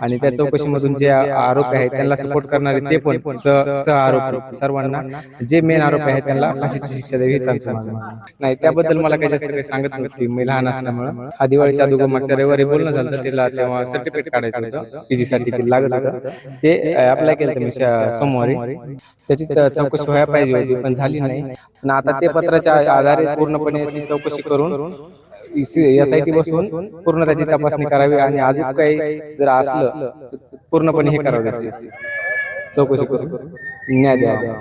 आणि त्या चौकशीमधून जे आरोपी आहेत त्यांना सपोर्ट करणारे ते पण सह सह आरोपी सर्वांना जे मेन आरोपी आहेत त्यांना फाशीची शिक्षा द्यावी. नाही त्याबद्दल मला काही जास्त काही सांगत नव्हती. मी लहान असल्यामुळं हा दिवाळीच्या अगोदर मागच्या रविवारी बोलणं झालं तिला तेव्हा सर्टिफिकेट काढायचं होतं. पीजी साठी ते लागत होतं. ते अप्लाय केलं मी सोमवारी त्याची चौकशी व्हायला पाहिजे होती पण झाली नाही. पण आता ते पत्राच्या आधारे पूर्णपणे अशी चौकशी करून एस आय टी बसून पूर्ण त्याची तपासणी करावी आणि अजून काही जर असलं पूर्णपणे हे करावं त्याची. चौकशी करून न्याय द्यावा.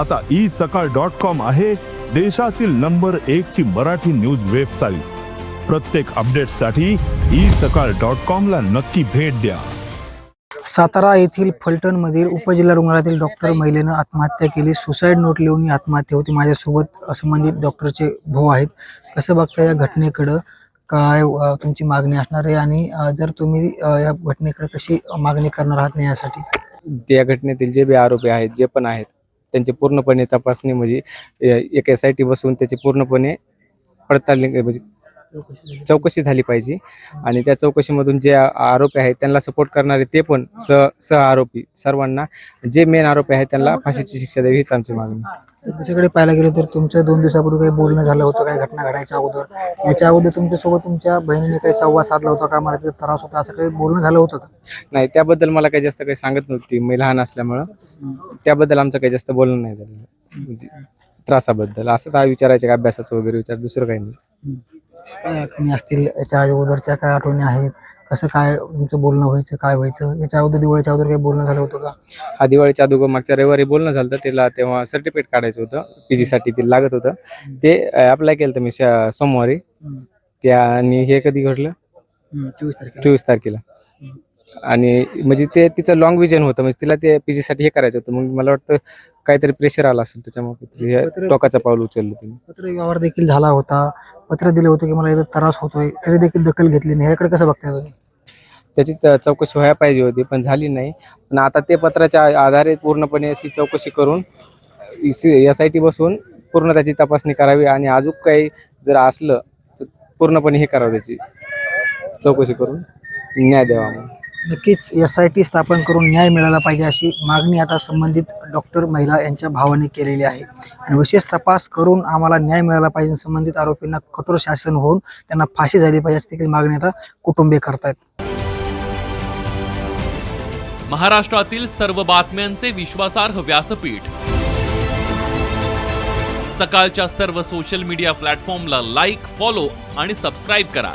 आता ई सकाळ डॉट कॉम आहे देशातील नंबर एक ची मराठी न्यूज वेबसाईट. प्रत्येक अपडेटसाठी ई सकाळ डॉट कॉम ला नक्की भेट द्या. सातारा येथील फलटणमधील उपजिल्हा रुग्णालयातील डॉक्टर महिलेनं आत्महत्या केली. सुसाईड नोट लिहून ही आत्महत्या होती. माझ्यासोबत संबंधित डॉक्टरचे भाऊ आहेत. कसं बघता या घटनेकडं? काय तुमची मागणी असणार आहे? आणि जर तुम्ही या घटनेकडे कशी मागणी करणार आहात यासाठी? या घटनेतील जे बी आरोपी आहेत जे पण आहेत त्यांची पूर्णपणे तपासणी म्हणजे एक एस आय टी बसून त्याची पूर्णपणे पडताळणी म्हणजे चौकशी झाली पाहिजे. आणि त्या चौकशीमधून जे आरोपी आहेत त्यांना सपोर्ट करणारे ते पण सह सह आरोपी सर्वांना जे मेन आरोपी आहेत त्यांना फाशीची शिक्षा द्यावी हीच आमची मागणी. दुसरीकडे पाहायला गेलं तर तुमचं दोन दिवसापूर्वी काही बोलणं झालं होतं काही घटना घडायच्या अगोदर. याच्या अगोदर तुमच्यासोबत तुमच्या बहिणीने काही संवाद साधला होता का? मला त्रास होता असं काही बोलणं झालं होतं का? नाही त्याबद्दल मला काही जास्त काही सांगत नव्हती. मी लहान असल्यामुळं. त्याबद्दल आमचं काही जास्त बोलणं नाही झालं. म्हणजे त्रासाबद्दल. असंच हा विचारायचं का अभ्यासाचं वगैरे विचार दुसरं काही नाही. काय आठवणी असतील? याच्या अगोदरच्या काय आठवणी आहेत? कसं काय तुमचं बोलणं व्हायचं? काय व्हायचं? याच्या अगोदर दिवाळीच्या अगोदर काही बोलणं झालं होतं का? हा दिवाळीच्या अगोदर मागच्या रविवारी बोलणं झालं होतं. तिला तेव्हा सर्टिफिकेट काढायचं होतं. पीजी साठी ते लागत होतं. ते अप्लाय केलं होतं मी श- सोमवारी. त्या आणि हे कधी घडलं? चोवीस तारखेला. चोवीस तारखेला. आणि म्हणजे ते तिचं लॉंग विजन होतं. म्हणजे तिला ते पीजी साठी हे करायचं होतं. मग मला वाटतं काहीतरी प्रेशर आला असेल त्याच्यामुळे टोकाचं पाऊल उचललं तिने. पत्र व्यवहार देखील झाला होता. पत्र दिलं होतं की मला इथं त्रास होतोय. तरी देखील दखल घेतली नाही. याकडे कसं बघताय तुम्ही? त्याची चौकशी व्हायला पाहिजे होती पण झाली नाही. पण आता ते पत्राच्या आधारे पूर्णपणे अशी चौकशी करून एस आय टी बसून पूर्ण त्याची तपासणी करावी आणि अजून काही जर असलं तर पूर्णपणे हे करावं त्याची चौकशी करून. न्याय द्यावा मग नक्कीच एस आय टी स्थापन करून न्याय मिळाला पाहिजे अशी मागणी आता संबंधित डॉक्टर महिला यांच्या भावाने केलेली आहे. आणि विशेष तपास करून आम्हाला न्याय मिळाला पाहिजे संबंधित आरोपींना कठोर शासन होऊन त्यांना फाशी झाली पाहिजे अशी देखील मागणी आता कुटुंबीय करतायत. महाराष्ट्रातील सर्व बातम्यांचे विश्वासार्ह व्यासपीठ. सकाळच्या सर्व सोशल मीडिया प्लॅटफॉर्मला लाईक फॉलो आणि सबस्क्राईब करा.